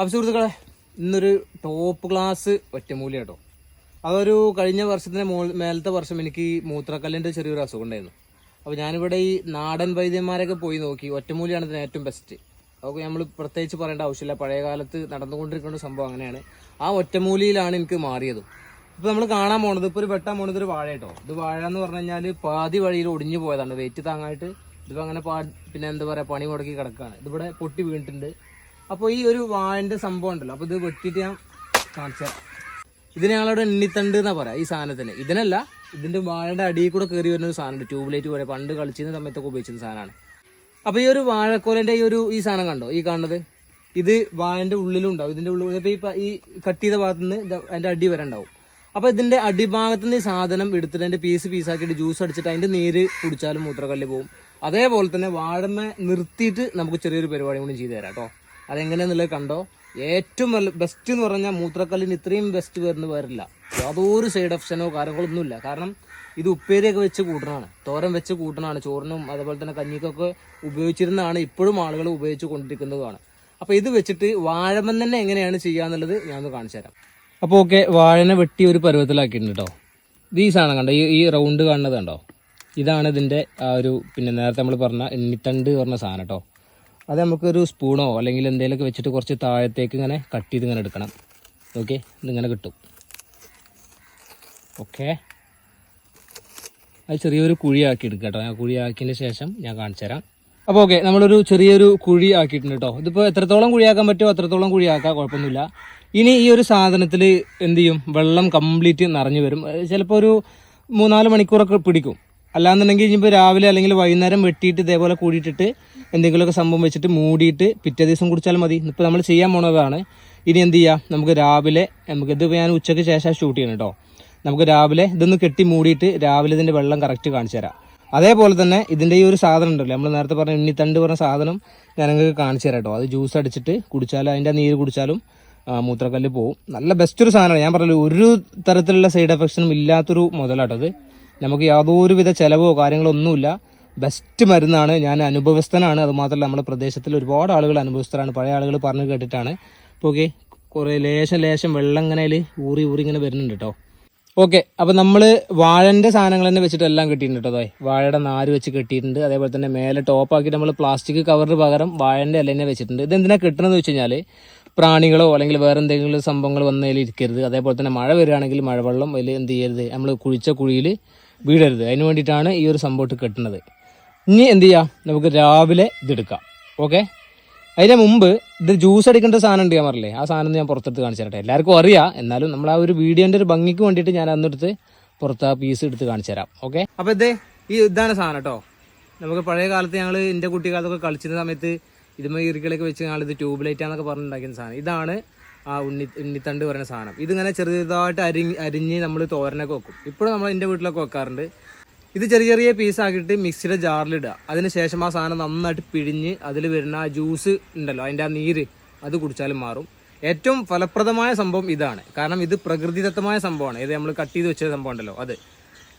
അപ്പോൾ സുഹൃത്തുക്കളെ ഇന്നൊരു ടോപ്പ് ക്ലാസ് ഒറ്റമൂലി കേട്ടോ അതൊരു കഴിഞ്ഞ വർഷത്തിന് മോ മേലത്തെ വർഷം എനിക്ക് മൂത്രക്കല്ലിന്റെ ചെറിയൊരു അസുഖം ഉണ്ടായിരുന്നു. അപ്പോൾ ഞാനിവിടെ ഈ നാടൻ വൈദ്യന്മാരൊക്കെ പോയി നോക്കി ഒറ്റമൂലിയാണ് ഇതിന് ഏറ്റവും ബെസ്റ്റ് അതൊക്കെ നമ്മൾ പ്രത്യേകിച്ച് പറയേണ്ട ആവശ്യമില്ല. പഴയ കാലത്ത് നടന്നുകൊണ്ടിരിക്കുന്ന സംഭവം അങ്ങനെയാണ്. ആ ഒറ്റമൂലിയിലാണ് എനിക്ക് മാറിയത്. ഇപ്പോൾ നമ്മൾ കാണാൻ പോണത് ഇപ്പോൾ ഒരു വെട്ടാൻ പോണത് ഒരു വാഴ കേട്ടോ ഇത് വാഴ എന്ന് പറഞ്ഞു കഴിഞ്ഞാൽ പാതി വഴിയിൽ ഒടിഞ്ഞു പോയതാണ്. വെയിറ്റ് താങ്ങായിട്ട് ഇതിപ്പോൾ അങ്ങനെ പാ പിന്നെ എന്താ പറയുക പണി മുടക്കി കിടക്കുകയാണ് ഇതിവിടെ പൊട്ടി വീണിട്ടുണ്ട്. അപ്പോൾ ഈ ഒരു വാഴന്റെ സംഭവം ഉണ്ടല്ലോ. അപ്പോൾ ഇത് വെട്ടിട്ട് ഞാൻ കാണിച്ചാ ഇതിനെ ഞങ്ങളവിടെ എണ്ണിത്തണ്ട് എന്നാ പറയാ ഈ സാധനത്തിന്. ഇതിനല്ല ഇതിന്റെ വാഴയുടെ അടിയിൽ കൂടെ കയറി വരുന്ന ഒരു സാധനമുണ്ട്. ട്യൂബ് ലൈറ്റ് പോലെ പണ്ട് കളിച്ചിരുന്ന സമയത്തൊക്കെ ഉപയോഗിച്ചിരുന്ന സാധനമാണ്. അപ്പൊ ഈ ഒരു വാഴക്കോലന്റെ ഈ ഒരു ഈ സാധനം കണ്ടോ? ഈ കാണുന്നത്? ഇത് വാഴന്റെ ഉള്ളിലുണ്ടാവും ഇതിന്റെ ഉള്ളിൽ ഇപ്പൊ ഈ കട്ട് ചെയ്ത ഭാഗത്ത് നിന്ന് അതിന്റെ അടി വരെ ഉണ്ടാവും. അപ്പൊ ഇതിന്റെ അടിഭാഗത്ത് നിന്ന് ഈ സാധനം എടുത്തിട്ട് അതിന്റെ പീസ് പീസാക്കിയിട്ട് ജ്യൂസ് അടിച്ചിട്ട് അതിന്റെ നീര് കുടിച്ചാലും മൂത്രക്കല്ല് പോകും. അതേപോലെ തന്നെ വാഴമ്മ നിർത്തിയിട്ട് നമുക്ക് ചെറിയൊരു പരിപാടി കൂടി ചെയ്തു തരാം കേട്ടോ. അതെങ്ങനെയാന്നുള്ളത് കണ്ടോ? ഏറ്റവും നല്ല ബെസ്റ്റ് എന്ന് പറഞ്ഞാൽ മൂത്രക്കല്ലിന് ഇത്രയും ബെസ്റ്റ് വരുന്ന വരില്ല യാതൊരു സൈഡ് എഫക്ഷനോ കാര്യങ്ങളൊന്നുമില്ല. കാരണം ഇത് ഉപ്പേരിയൊക്കെ വെച്ച് കൂട്ടണതാണ്. തോരൻ വെച്ച് കൂട്ടണതാണ്. ചോറിനും അതുപോലെ തന്നെ കഞ്ഞിക്കൊക്കെ ഉപയോഗിച്ചിരുന്നതാണ് ഇപ്പോഴും ആളുകൾ ഉപയോഗിച്ച് കൊണ്ടിരിക്കുന്നതുമാണ് അപ്പോൾ ഇത് വെച്ചിട്ട് വാഴമൻ തന്നെ എങ്ങനെയാണ് ചെയ്യാന്നുള്ളത് ഞാനൊന്ന് കാണിച്ചു തരാം. അപ്പോൾ ഓക്കെ വാഴനെ വെട്ടി ഒരു പരുവത്തിലാക്കിയിട്ടുണ്ട് കേട്ടോ സാധനം കണ്ടോ? ഈ ഈ റൗണ്ട് കാണുന്നത് കണ്ടോ? ഇതാണ് ഇതിന്റെ ആ ഒരു പിന്നെ നേരത്തെ നമ്മൾ പറഞ്ഞ എണ്ണിത്തണ്ട് പറഞ്ഞ സാധനം കേട്ടോ അത് നമുക്കൊരു സ്പൂണോ അല്ലെങ്കിൽ എന്തെങ്കിലുമൊക്കെ വെച്ചിട്ട് കുറച്ച് താഴത്തേക്ക് ഇങ്ങനെ കട്ട് ചെയ്ത് ഇങ്ങനെ എടുക്കണം. ഓക്കെ ഇതിങ്ങനെ കിട്ടും. ഓക്കെ അത് ചെറിയൊരു കുഴിയാക്കി എടുക്കുക കേട്ടോ. ഞാൻ കുഴിയാക്കിയതിന് ശേഷം ഞാൻ കാണിച്ചു തരാം. അപ്പോൾ ഓക്കെ നമ്മളൊരു ചെറിയൊരു കുഴി ആക്കിയിട്ടുണ്ട് കേട്ടോ. ഇതിപ്പോൾ എത്രത്തോളം കുഴിയാക്കാൻ പറ്റുമോ അത്രത്തോളം കുഴിയാക്കാം കുഴപ്പമൊന്നുമില്ല. ഇനി ഈ ഒരു സാധനത്തിൽ എന്ത് ചെയ്യും? വെള്ളം കംപ്ലീറ്റ് നിറഞ്ഞു വരും. ചിലപ്പോൾ ഒരു മൂന്നാൽ മണിക്കൂറൊക്കെ പിടിക്കും. അല്ലാന്നുണ്ടെങ്കിൽ ഇനിയിപ്പോൾ രാവിലെ അല്ലെങ്കിൽ വൈകുന്നേരം വെട്ടിയിട്ട് ഇതേപോലെ കൂടിയിട്ടിട്ട് എന്തെങ്കിലുമൊക്കെ സംഭവം വെച്ചിട്ട് മൂടിയിട്ട് പിറ്റേ ദിവസം കുടിച്ചാൽ മതി. ഇപ്പോൾ നമ്മൾ ചെയ്യാൻ പോണതാണ്. ഇനി എന്ത് ചെയ്യാം? നമുക്ക് രാവിലെ നമുക്ക് ഇത് ഞാൻ ഉച്ചയ്ക്ക് ശേഷം ഷൂട്ട് ചെയ്യണം കേട്ടോ നമുക്ക് രാവിലെ ഇതൊന്ന് കെട്ടി മൂടിയിട്ട് രാവിലെ ഇതിന്റെ വെള്ളം കറക്റ്റ് കാണിച്ചു തരാം. അതേപോലെ തന്നെ ഇതിന്റെ ഈ ഒരു സാധനം ഉണ്ടല്ലോ നമ്മൾ നേരത്തെ പറഞ്ഞ എണ്ണിത്തണ്ട് പറഞ്ഞ സാധനം ഞാൻ നിങ്ങൾക്ക് കാണിച്ചു തരാം കേട്ടോ അത് ജ്യൂസ് അടിച്ചിട്ട് കുടിച്ചാലും അതിന്റെ നീര് കുടിച്ചാലും മൂത്രക്കല്ല് പോവും. നല്ല ബെസ്റ്റ് ഒരു സാധനമാണ്. ഞാൻ പറഞ്ഞല്ലോ ഒരു തരത്തിലുള്ള സൈഡ് എഫക്ട്സും ഇല്ലാത്തൊരു മുതലാട്ടത് നമുക്ക് യാതൊരുവിധ ചിലവോ കാര്യങ്ങളോ ഒന്നുമില്ല. ബെസ്റ്റ് മരുന്നാണ്. ഞാൻ അനുഭവസ്ഥനാണ്. അതുമാത്രമല്ല നമ്മുടെ പ്രദേശത്തിൽ ഒരുപാട് ആളുകൾ അനുഭവസ്ഥരാണ്. പഴയ ആളുകൾ പറഞ്ഞു കേട്ടിട്ടാണ്. അപ്പോൾ ഓക്കെ കുറേ ലേശം ലേശം വെള്ളം ഇങ്ങനെ ഊറി ഊറി ഇങ്ങനെ വരുന്നുണ്ട് കേട്ടോ ഓക്കെ അപ്പം നമ്മൾ വാഴന്റെ സാധനങ്ങൾ തന്നെ വെച്ചിട്ട് എല്ലാം കെട്ടിയിട്ടുണ്ട് കേട്ടോ. വാഴയുടെ നാര് വെച്ച് കെട്ടിയിട്ടുണ്ട്. അതേപോലെ തന്നെ മേലെ ടോപ്പാക്കിയിട്ട് നമ്മൾ പ്ലാസ്റ്റിക് കവറിന് പകരം വാഴന്റെ ഇല തന്നെ വെച്ചിട്ടുണ്ട്. ഇത് എന്തിനാ കിട്ടണമെന്ന് വെച്ച് കഴിഞ്ഞാൽ പ്രാണികളോ അല്ലെങ്കിൽ വേറെ എന്തെങ്കിലും സംഭവങ്ങൾ വന്നതിൽ ഇരിക്കരുത്. അതേപോലെ തന്നെ മഴ വരികയാണെങ്കിൽ മഴവെള്ളം അതിൽ എന്ത് ചെയ്യരുത്? നമ്മൾ കുഴിച്ച കുഴിയിൽ വീഴരുത് അതിന് വേണ്ടിയിട്ടാണ് ഈ ഒരു സംഭവം കെട്ടുന്നത്. ഇനി എന്ത് ചെയ്യാം? നമുക്ക് രാവിലെ ഇതെടുക്കാം ഓക്കെ? അതിന് മുമ്പ് ഇത് ജ്യൂസ് അടിക്കേണ്ട സാധനം ഉണ്ട് ഞാൻ പറഞ്ഞില്ലേ? ആ സാധനം ഞാൻ പുറത്തെടുത്ത് കാണിച്ചു തരട്ടെ. എല്ലാവർക്കും അറിയാം. എന്നാലും നമ്മൾ ആ ഒരു വീഡിയോന്റെ ഒരു ഭംഗിക്ക് വേണ്ടിയിട്ട് ഞാൻ അന്നെടുത്ത് പുറത്ത് ആ പീസ് എടുത്ത് കാണിച്ചു തരാം. ഓക്കെ? അപ്പോൾ ഇത് ഈ ഇതാണ് സാധനം കേട്ടോ. നമുക്ക് പഴയ കാലത്ത് ഞങ്ങൾ എന്റെ കുട്ടിക്കാലത്തൊക്കെ കളിച്ചിരുന്ന സമയത്ത് ഇതുമായി ഇറികളൊക്കെ വെച്ച് ഞങ്ങൾ ഇത് ട്യൂബ് ലൈറ്റാന്നൊക്കെ പറഞ്ഞിട്ടുണ്ടാക്കുന്ന സാധനം. ഇതാണ് ആ ഉണ്ണി ഉണ്ണിത്തണ്ട് പറയുന്ന സാധനം. ഇതിങ്ങനെ ചെറുതായിട്ട് അരിഞ്ഞ് അരിഞ്ഞ് നമ്മൾ തോരനൊക്കെ വെക്കും. ഇപ്പോഴും നമ്മൾ എന്റെ വീട്ടിലൊക്കെ വെക്കാറുണ്ട്. ഇത് ചെറിയ ചെറിയ പീസാക്കിയിട്ട് മിക്സിയുടെ ജാറിലിടുക അതിന് ശേഷം ആ സാധനം നന്നായിട്ട് പിഴിഞ്ഞ് അതിൽ വരുന്ന ആ ജ്യൂസ് ഉണ്ടല്ലോ അതിന്റെ ആ നീര് അത് കുടിച്ചാലും മാറും. ഏറ്റവും ഫലപ്രദമായ സംഭവം ഇതാണ്. കാരണം ഇത് പ്രകൃതിദത്തമായ സംഭവമാണ്. ഇത് നമ്മൾ കട്ട് ചെയ്ത് വെച്ച സംഭവം ഉണ്ടല്ലോ അത്.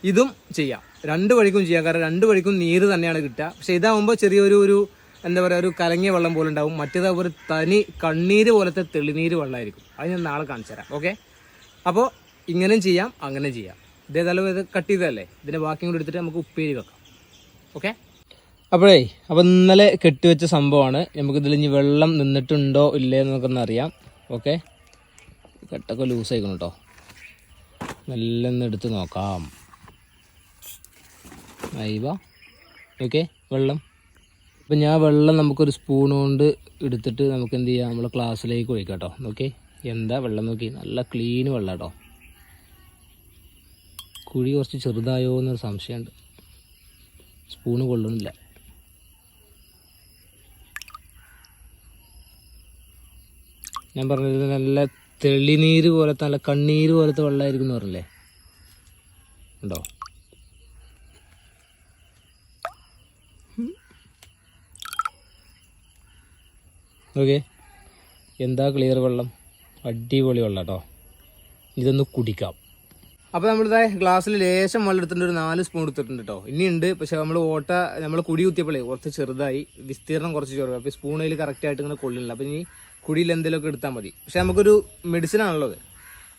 ഇതും ചെയ്യാം. രണ്ട് വഴിക്കും ചെയ്യാം. കാരണം രണ്ട് വഴിക്കും നീര് തന്നെയാണ് കിട്ടുക. പക്ഷേ ഇതാവുമ്പോൾ ചെറിയൊരു ഒരു എന്താ പറയുക ഒരു കലങ്ങിയ വെള്ളം പോലെ ഉണ്ടാവും. മറ്റേത് ഒരു തനി കണ്ണീര് പോലത്തെ തെളിനീര് വെള്ളമായിരിക്കും അത് ഞാൻ നാളെ കാണിച്ചു തരാം. ഓക്കെ അപ്പോൾ ഇങ്ങനെ ചെയ്യാം അങ്ങനെ ചെയ്യാം. ഇതേതായാലും ഇത് കട്ട് ചെയ്തതല്ലേ? ഇതിന്റെ ബാക്കിയും കൂടി എടുത്തിട്ട് നമുക്ക് ഉപ്പേരി വെക്കാം. ഓക്കെ അപ്പോഴേ അപ്പോൾ ഇന്നലെ കെട്ടിവെച്ച സംഭവമാണ്. നമുക്ക് ഇതിൽ ഇനി വെള്ളം നിന്നിട്ടുണ്ടോ ഇല്ലേ എന്നൊക്കെ അറിയാം. ഓക്കെ കെട്ടൊക്കെ ലൂസ് ആയിക്കണം കേട്ടോ നല്ല ഒന്ന് എടുത്ത് നോക്കാം. അയവ ഓക്കെ വെള്ളം. അപ്പം ഞാൻ വെള്ളം നമുക്കൊരു സ്പൂൺ കൊണ്ട് എടുത്തിട്ട് നമുക്ക് എന്ത് ചെയ്യാം? നമ്മൾ ക്ലാസ്സിലേക്ക് ഒഴിക്കാം കേട്ടോ നോക്കി. എന്താ വെള്ളം നോക്കി? നല്ല ക്ലീൻ വെള്ളം കേട്ടോ കുഴി കുറച്ച് ചെറുതായോ എന്നൊരു സംശയമുണ്ട്. സ്പൂൺ കൊള്ളുന്നില്ല ഞാൻ പറഞ്ഞത് നല്ല തെളിനീര് പോലത്തെ നല്ല കണ്ണീര് പോലത്തെ വെള്ളമായിരിക്കും എന്ന് പറഞ്ഞില്ലേ? ഉണ്ടോ? ഓക്കെ എന്താ ക്ലിയർ വെള്ളം? അടിപൊളി വെള്ളം കേട്ടോ ഇതൊന്ന് കുടിക്കാം. അപ്പോൾ നമ്മളിതായ ഗ്ലാസ്സിൽ ലേശം വെള്ളം എടുത്തിട്ടുണ്ട്. ഒരു നാല് സ്പൂൺ എടുത്തിട്ടുണ്ട് കേട്ടോ ഇനിയുണ്ട്. പക്ഷേ നമ്മൾ ഓട്ട നമ്മൾ കുടി കുത്തിയപ്പോഴേ കുറച്ച് ചെറുതായി. വിസ്തീർണം കുറച്ച് ചെറുതായി. അപ്പോൾ സ്പൂണിൽ കറക്റ്റായിട്ട് ഇങ്ങനെ കൊള്ളില്ല. അപ്പോൾ ഇനി കുടിയിൽ എന്തെങ്കിലുമൊക്കെ എടുത്താൽ മതി. പക്ഷേ നമുക്കൊരു മെഡിസിൻ ആണല്ലോ അത്.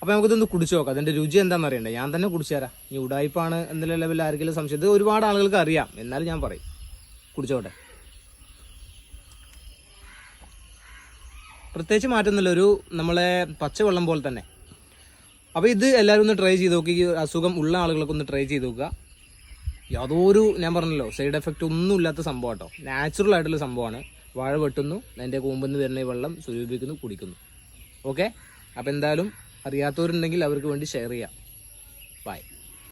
അപ്പോൾ നമുക്കിതൊന്ന് കുടിച്ചു നോക്കാം. അതിന്റെ രുചി എന്താണെന്ന് അറിയണ്ടേ? ഞാൻ തന്നെ കുടിച്ചു തരാം ഈ ഉടായ്പാണ് എന്നുള്ള ലെവലിൽ ആർക്കെങ്കിലും സംശയം. ഇത് ഒരുപാട് ആളുകൾക്ക് അറിയാം. എന്നാലും ഞാൻ പറയും. കുടിച്ചോട്ടെ. പ്രത്യേകിച്ച് മാറ്റമൊന്നുമില്ല ഒരു നമ്മളെ പച്ചവെള്ളം പോലെ തന്നെ. അപ്പോൾ ഇത് എല്ലാവരും ഒന്ന് ട്രൈ ചെയ്ത് നോക്കി. അസുഖം ഉള്ള ആളുകളൊക്കെ ഒന്ന് ട്രൈ ചെയ്ത് നോക്കുക. യാതൊരു ഞാൻ പറഞ്ഞല്ലോ സൈഡ് എഫക്റ്റ് ഒന്നും ഇല്ലാത്ത സംഭവം കേട്ടോ. നാച്ചുറൽ ആയിട്ടുള്ള സംഭവമാണ്. വാഴ വെട്ടുന്നു അതിന്റെ കൂമ്പിൽ നിന്ന് വരുന്ന വെള്ളം സ്വരൂപിക്കുന്നു കുടിക്കുന്നു. ഓക്കെ അപ്പോൾ എന്തായാലും അറിയാത്തവരുണ്ടെങ്കിൽ അവർക്ക് വേണ്ടി ഷെയർ ചെയ്യാം. ബൈ